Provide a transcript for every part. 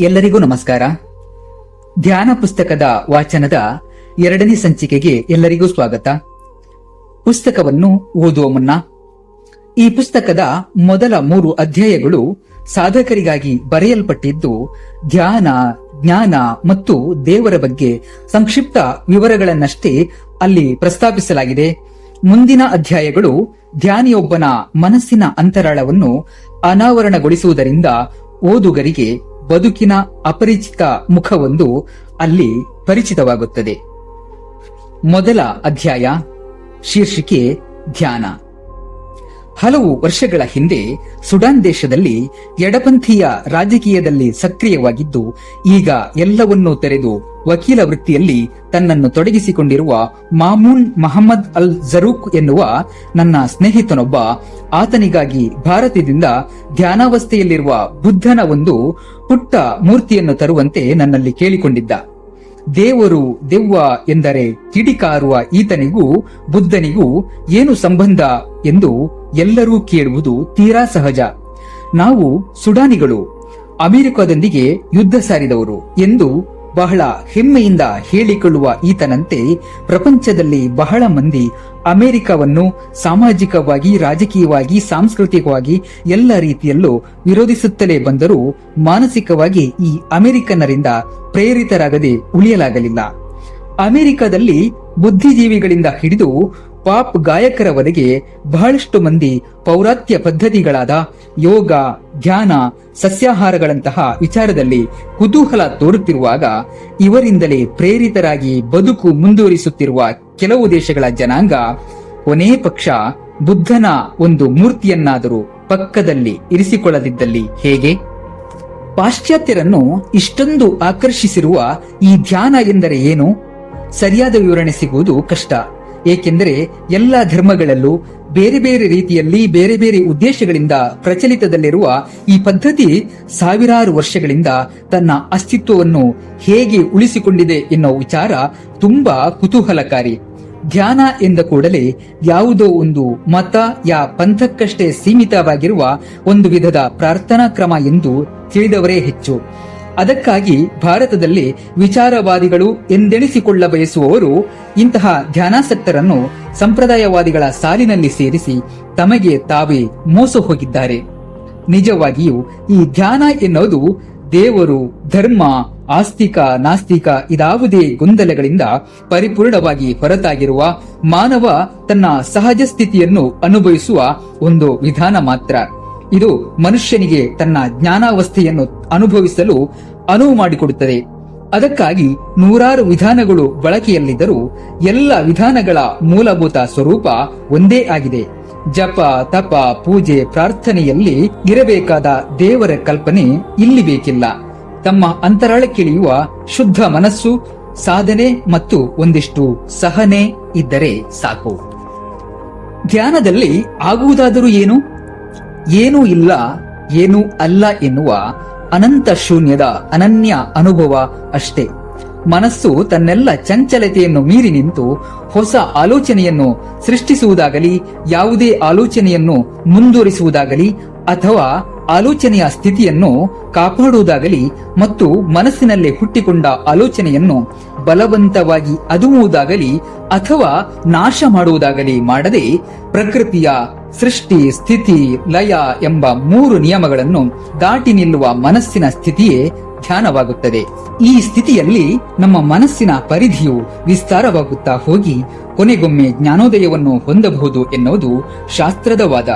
ಎಲ್ಲರಿಗೂ ನಮಸ್ಕಾರ. ಧ್ಯಾನ ಪುಸ್ತಕದ ವಾಚನದ ಎರಡನೇ ಸಂಚಿಕೆಗೆ ಎಲ್ಲರಿಗೂ ಸ್ವಾಗತ. ಪುಸ್ತಕವನ್ನು ಓದುವ ಮುನ್ನ, ಈ ಪುಸ್ತಕದ ಮೊದಲ ಮೂರು ಅಧ್ಯಾಯಗಳು ಸಾಧಕರಿಗಾಗಿ ಬರೆಯಲ್ಪಟ್ಟಿದ್ದು, ಧ್ಯಾನ, ಜ್ಞಾನ ಮತ್ತು ದೇವರ ಬಗ್ಗೆ ಸಂಕ್ಷಿಪ್ತ ವಿವರಗಳನ್ನಷ್ಟೇ ಅಲ್ಲಿ ಪ್ರಸ್ತಾಪಿಸಲಾಗಿದೆ. ಮುಂದಿನ ಅಧ್ಯಾಯಗಳು ಧ್ಯಾನಿಯೊಬ್ಬನ ಮನಸ್ಸಿನ ಅಂತರಾಳವನ್ನು ಅನಾವರಣಗೊಳಿಸುವುದರಿಂದ ಓದುಗರಿಗೆ ಬದುಕಿನ ಅಪರಿಚಿತ ಮುಖವೊಂದು ಅಲ್ಲಿ ಪರಿಚಿತವಾಗುತ್ತದೆ. ಮೊದಲ ಅಧ್ಯಾಯ, ಶೀರ್ಷಿಕೆ, ಧ್ಯಾನ. ಹಲವು ವರ್ಷಗಳ ಹಿಂದೆ ಸುಡಾನ್ ದೇಶದಲ್ಲಿ ಎಡಪಂಥೀಯ ರಾಜಕೀಯದಲ್ಲಿ ಸಕ್ರಿಯವಾಗಿದ್ದು, ಈಗ ಎಲ್ಲವನ್ನೂ ತೆರೆದು ವಕೀಲ ವೃತ್ತಿಯಲ್ಲಿ ತನ್ನನ್ನು ತೊಡಗಿಸಿಕೊಂಡಿರುವ ಮಾಮೂನ್ ಮಹಮ್ಮದ್ ಅಲ್ ಜರೂಕ್ ಎನ್ನುವ ನನ್ನ ಸ್ನೇಹಿತನೊಬ್ಬ, ಆತನಿಗಾಗಿ ಭಾರತದಿಂದ ಧ್ಯಾನಾವಸ್ಥೆಯಲ್ಲಿರುವ ಬುದ್ಧನ ಒಂದು ಪುಟ್ಟ ಮೂರ್ತಿಯನ್ನು ತರುವಂತೆ ನನ್ನಲ್ಲಿ ಕೇಳಿಕೊಂಡಿದ್ದ. ದೇವರು ದೆವ್ವ ಎಂದರೆ ಕಿಡಿಕಾರುವ ಈತನಿಗೂ ಬುದ್ಧನಿಗೂ ಏನು ಸಂಬಂಧ ಎಂದು ಎಲ್ಲರೂ ಕೇಳುವುದು ತೀರಾ ಸಹಜ. ನಾವು ಸುಡಾನಿಗಳು, ಅಮೆರಿಕದೊಂದಿಗೆ ಯುದ್ಧ ಸಾರಿದವರು ಎಂದು ಬಹಳ ಹೆಮ್ಮೆಯಿಂದ ಹೇಳಿಕೊಳ್ಳುವ ಈತನಂತೆ ಪ್ರಪಂಚದಲ್ಲಿ ಬಹಳ ಮಂದಿ ಅಮೆರಿಕವನ್ನು ಸಾಮಾಜಿಕವಾಗಿ, ರಾಜಕೀಯವಾಗಿ, ಸಾಂಸ್ಕೃತಿಕವಾಗಿ ಎಲ್ಲ ರೀತಿಯಲ್ಲೂ ವಿರೋಧಿಸುತ್ತಲೇ ಬಂದರೂ ಮಾನಸಿಕವಾಗಿ ಈ ಅಮೆರಿಕನ್ನರಿಂದ ಪ್ರೇರಿತರಾಗದೆ ಉಳಿಯಲಾಗಲಿಲ್ಲ. ಅಮೆರಿಕದಲ್ಲಿ ಬುದ್ಧಿಜೀವಿಗಳಿಂದ ಹಿಡಿದು ಪಾಪ್ ಗಾಯಕರವರೆಗೆ ಬಹಳಷ್ಟು ಮಂದಿ ಪೌರಾತ್ಯ ಪದ್ಧತಿಗಳಾದ ಯೋಗ, ಧ್ಯಾನ, ಸಸ್ಯಾಹಾರಗಳಂತಹ ವಿಚಾರದಲ್ಲಿ ಕುತೂಹಲ ತೋರುತ್ತಿರುವಾಗ ಇವರಿಂದಲೇ ಪ್ರೇರಿತರಾಗಿ ಬದುಕು ಮುಂದುವರಿಸುತ್ತಿರುವ ಕೆಲವು ದೇಶಗಳ ಜನಾಂಗ ಕೊನೇ ಪಕ್ಷ ಬುದ್ಧನ ಒಂದು ಮೂರ್ತಿಯನ್ನಾದರೂ ಪಕ್ಕದಲ್ಲಿ ಇರಿಸಿಕೊಳ್ಳದಿದ್ದಲ್ಲಿ ಹೇಗೆ? ಪಾಶ್ಚಾತ್ಯರನ್ನು ಇಷ್ಟೊಂದು ಆಕರ್ಷಿಸಿರುವ ಈ ಧ್ಯಾನ ಎಂದರೆ ಏನು? ಸರಿಯಾದ ವಿವರಣೆ ಸಿಗುವುದು ಕಷ್ಟ. ಏಕೆಂದರೆ ಎಲ್ಲ ಧರ್ಮಗಳಲ್ಲೂ ಬೇರೆ ಬೇರೆ ರೀತಿಯಲ್ಲಿ ಬೇರೆ ಬೇರೆ ಉದ್ದೇಶಗಳಿಂದ ಪ್ರಚಲಿತದಲ್ಲಿರುವ ಈ ಪದ್ಧತಿ ಸಾವಿರಾರು ವರ್ಷಗಳಿಂದ ತನ್ನ ಅಸ್ತಿತ್ವವನ್ನು ಹೇಗೆ ಉಳಿಸಿಕೊಂಡಿದೆ ಎನ್ನುವ ವಿಚಾರ ತುಂಬಾ ಕುತೂಹಲಕಾರಿ. ಧ್ಯಾನ ಎಂದ ಕೂಡಲೇ ಯಾವುದೋ ಒಂದು ಮತ ಯಾ ಪಂಥಕ್ಕಷ್ಟೇ ಸೀಮಿತವಾಗಿರುವ ಒಂದು ವಿಧದ ಪ್ರಾರ್ಥನಾ ಕ್ರಮ ಎಂದು ತಿಳಿದವರೇ ಹೆಚ್ಚು. ಅದಕ್ಕಾಗಿ ಭಾರತದಲ್ಲಿ ವಿಚಾರವಾದಿಗಳು ಎಂದೆಣಿಸಿಕೊಳ್ಳ ಬಯಸುವವರು ಇಂತಹ ಧ್ಯಾನಾಸಕ್ತರನ್ನು ಸಂಪ್ರದಾಯವಾದಿಗಳ ಸಾಲಿನಲ್ಲಿ ಸೇರಿಸಿ ತಮಗೆ ತಾವೇ ಮೋಸ ಹೋಗಿದ್ದಾರೆ. ನಿಜವಾಗಿಯೂ ಈ ಧ್ಯಾನ ಎನ್ನುವುದು ದೇವರು, ಧರ್ಮ, ಆಸ್ತಿಕ, ನಾಸ್ತಿಕ ಇದಾವುದೇ ಗೊಂದಲಗಳಿಂದ ಪರಿಪೂರ್ಣವಾಗಿ ಹೊರತಾಗಿರುವ ಮಾನವ ತನ್ನ ಸಹಜ ಸ್ಥಿತಿಯನ್ನು ಅನುಭವಿಸುವ ಒಂದು ವಿಧಾನ ಮಾತ್ರ. ಇದು ಮನುಷ್ಯನಿಗೆ ತನ್ನ ಜ್ಞಾನಾವಸ್ಥೆಯನ್ನು ಅನುಭವಿಸಲು ಅನುವು ಮಾಡಿಕೊಡುತ್ತದೆ. ಅದಕ್ಕಾಗಿ ನೂರಾರು ವಿಧಾನಗಳು ಬಳಕೆಯಲ್ಲಿದ್ದರೂ ಎಲ್ಲ ವಿಧಾನಗಳ ಮೂಲಭೂತ ಸ್ವರೂಪ ಒಂದೇ ಆಗಿದೆ. ಜಪ, ತಪ, ಪೂಜೆ, ಪ್ರಾರ್ಥನೆಯಲ್ಲಿ ಇರಬೇಕಾದ ದೇವರ ಕಲ್ಪನೆ ಇಲ್ಲಿ ಬೇಕಿಲ್ಲ. ತಮ್ಮ ಅಂತರಾಳಕ್ಕಿಳಿಯುವ ಶುದ್ಧ ಮನಸ್ಸು, ಸಾಧನೆ ಮತ್ತು ಒಂದಿಷ್ಟು ಸಹನೆ ಇದ್ದರೆ ಸಾಕು. ಧ್ಯಾನದಲ್ಲಿ ಆಗುವುದಾದರೂ ಏನು? ಏನೂ ಇಲ್ಲ, ಏನೂ ಅಲ್ಲ ಎನ್ನುವ ಅನಂತ ಶೂನ್ಯದ ಅನನ್ಯ ಅನುಭವ ಅಷ್ಟೇ. ಮನಸ್ಸು ತನ್ನೆಲ್ಲ ಚಂಚಲತೆಯನ್ನು ಮೀರಿ ನಿಂತು ಹೊಸ ಆಲೋಚನೆಯನ್ನು ಸೃಷ್ಟಿಸುವುದಾಗಲಿ, ಯಾವುದೇ ಆಲೋಚನೆಯನ್ನು ಮುಂದುವರಿಸುವುದಾಗಲಿ, ಅಥವಾ ಆಲೋಚನೆಯ ಸ್ಥಿತಿಯನ್ನು ಕಾಪಾಡುವುದಾಗಲಿ ಮತ್ತು ಮನಸ್ಸಿನಲ್ಲಿ ಹುಟ್ಟಿಕೊಂಡ ಆಲೋಚನೆಯನ್ನು ಬಲವಂತವಾಗಿ ಅದುಮುವುದಾಗಲಿ ಅಥವಾ ನಾಶ ಮಾಡುವುದಾಗಲಿ ಮಾಡದೆ ಪ್ರಕೃತಿಯ ಸೃಷ್ಟಿ, ಸ್ಥಿತಿ, ಲಯ ಎಂಬ ಮೂರು ನಿಯಮಗಳನ್ನು ದಾಟಿ ನಿಲ್ಲುವ ಮನಸ್ಸಿನ ಸ್ಥಿತಿಯೇ ಧ್ಯಾನವಾಗುತ್ತದೆ. ಈ ಸ್ಥಿತಿಯಲ್ಲಿ ನಮ್ಮ ಮನಸ್ಸಿನ ಪರಿಧಿಯು ವಿಸ್ತಾರವಾಗುತ್ತಾ ಹೋಗಿ ಕೊನೆಗೊಮ್ಮೆ ಜ್ಞಾನೋದಯವನ್ನು ಹೊಂದಬಹುದು ಎನ್ನುವುದು ಶಾಸ್ತ್ರದ ವಾದ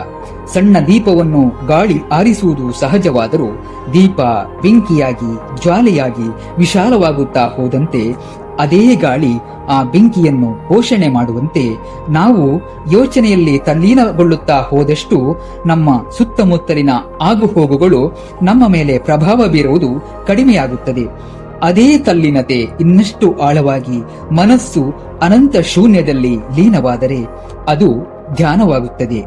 ಸಣ್ಣ ದೀಪವನ್ನು ಗಾಳಿ ಆರಿಸುವುದು ಸಹಜವಾದರೂ ದೀಪ ಬೆಂಕಿಯಾಗಿ, ಜ್ವಾಲೆಯಾಗಿ ವಿಶಾಲವಾಗುತ್ತಾ ಹೋದಂತೆ ಅದೇ ಗಾಳಿ ಆ ಬೆಂಕಿಯನ್ನು ಪೋಷಣೆ ಮಾಡುವಂತೆ ನಾವು ಯೋಚನೆಯಲ್ಲಿ ತಲ್ಲೀನಗೊಳ್ಳುತ್ತಾ ಹೋದಷ್ಟು ನಮ್ಮ ಸುತ್ತಮುತ್ತಲಿನ ಆಗುಹೋಗುಗಳು ನಮ್ಮ ಮೇಲೆ ಪ್ರಭಾವ ಬೀರುವುದು ಕಡಿಮೆಯಾಗುತ್ತದೆ. ಅದೇ ತಲ್ಲಿನತೆ ಇನ್ನಷ್ಟು ಆಳವಾಗಿ ಮನಸ್ಸು ಅನಂತ ಶೂನ್ಯದಲ್ಲಿ ಲೀನವಾದರೆ ಅದು ಧ್ಯಾನವಾಗುತ್ತದೆ.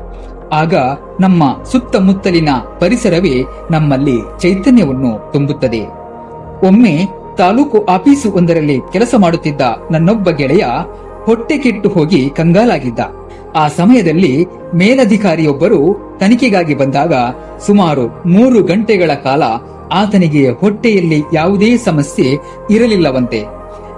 ಆಗ ನಮ್ಮ ಸುತ್ತಮುತ್ತಲಿನ ಪರಿಸರವೇ ನಮ್ಮಲ್ಲಿ ಚೈತನ್ಯವನ್ನು ತುಂಬುತ್ತದೆ. ಒಮ್ಮೆ ತಾಲೂಕು ಆಫೀಸು ಒಂದರಲ್ಲಿ ಕೆಲಸ ಮಾಡುತ್ತಿದ್ದ ನನ್ನೊಬ್ಬ ಗೆಳೆಯ ಹೊಟ್ಟೆ ಕೆಟ್ಟು ಹೋಗಿ ಕಂಗಾಲಾಗಿದ್ದ. ಆ ಸಮಯದಲ್ಲಿ ಮೇಲಧಿಕಾರಿಯೊಬ್ಬರು ತನಿಖೆಗಾಗಿ ಬಂದಾಗ ಸುಮಾರು ಮೂರು ಗಂಟೆಗಳ ಕಾಲ ಆತನಿಗೆ ಹೊಟ್ಟೆಯಲ್ಲಿ ಯಾವುದೇ ಸಮಸ್ಯೆ ಇರಲಿಲ್ಲವಂತೆ.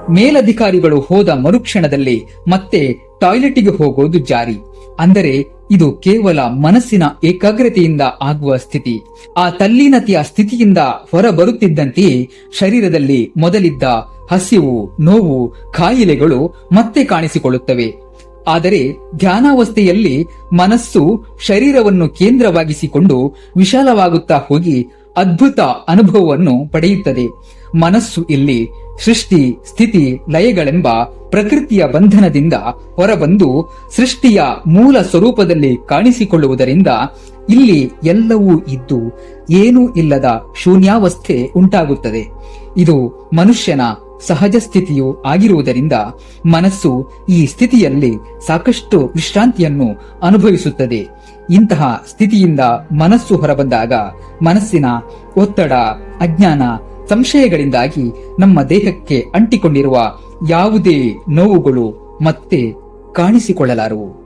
ಮೇಲಧಿಕಾರಿಗಳು ಹೋದ ಮರುಕ್ಷಣದಲ್ಲಿ ಮತ್ತೆ ಟಾಯ್ಲೆಟ್ಗೆ ಹೋಗೋದು ಜಾರಿ. ಅಂದರೆ ಇದು ಕೇವಲ ಮನಸ್ಸಿನ ಏಕಾಗ್ರತೆಯಿಂದ ಆಗುವ ಸ್ಥಿತಿ. ಆ ತಲ್ಲೀನತೆಯ ಸ್ಥಿತಿಯಿಂದ ಹೊರಬರುತ್ತಿದ್ದಂತೆಯೇ ಶರೀರದಲ್ಲಿ ಮೊದಲಿದ್ದ ಹಸಿವು, ನೋವು, ಕಾಯಿಲೆಗಳು ಮತ್ತೆ ಕಾಣಿಸಿಕೊಳ್ಳುತ್ತವೆ. ಆದರೆ ಧ್ಯಾನಾವಸ್ಥೆಯಲ್ಲಿ ಮನಸ್ಸು ಶರೀರವನ್ನು ಕೇಂದ್ರವಾಗಿಸಿಕೊಂಡು ವಿಶಾಲವಾಗುತ್ತಾ ಹೋಗಿ ಅದ್ಭುತ ಅನುಭವವನ್ನು ಪಡೆಯುತ್ತದೆ. ಮನಸ್ಸು ಇಲ್ಲಿ ಸೃಷ್ಟಿ, ಸ್ಥಿತಿ, ಲಯಗಳೆಂಬ ಪ್ರಕೃತಿಯ ಬಂಧನದಿಂದ ಹೊರಬಂದು ಸೃಷ್ಟಿಯ ಮೂಲ ಸ್ವರೂಪದಲ್ಲಿ ಕಾಣಿಸಿಕೊಳ್ಳುವುದರಿಂದ ಇಲ್ಲಿ ಎಲ್ಲವೂ ಇದ್ದು ಏನೂ ಇಲ್ಲದ ಶೂನ್ಯಾವಸ್ಥೆ ಉಂಟಾಗುತ್ತದೆ. ಇದು ಮನುಷ್ಯನ ಸಹಜ ಸ್ಥಿತಿಯು ಆಗಿರುವುದರಿಂದ ಮನಸ್ಸು ಈ ಸ್ಥಿತಿಯಲ್ಲಿ ಸಾಕಷ್ಟು ವಿಶ್ರಾಂತಿಯನ್ನು ಅನುಭವಿಸುತ್ತದೆ. ಇಂತಹ ಸ್ಥಿತಿಯಿಂದ ಮನಸ್ಸು ಹೊರಬಂದಾಗ ಮನಸ್ಸಿನ ಒತ್ತಡ, ಅಜ್ಞಾನ, ಸಂಶಯಗಳಿಂದಾಗಿ ನಮ್ಮ ದೇಹಕ್ಕೆ ಅಂಟಿಕೊಂಡಿರುವ ಯಾವುದೇ ನೋವುಗಳು ಮತ್ತೆ ಕಾಣಿಸಿಕೊಳ್ಳಲಾರವು.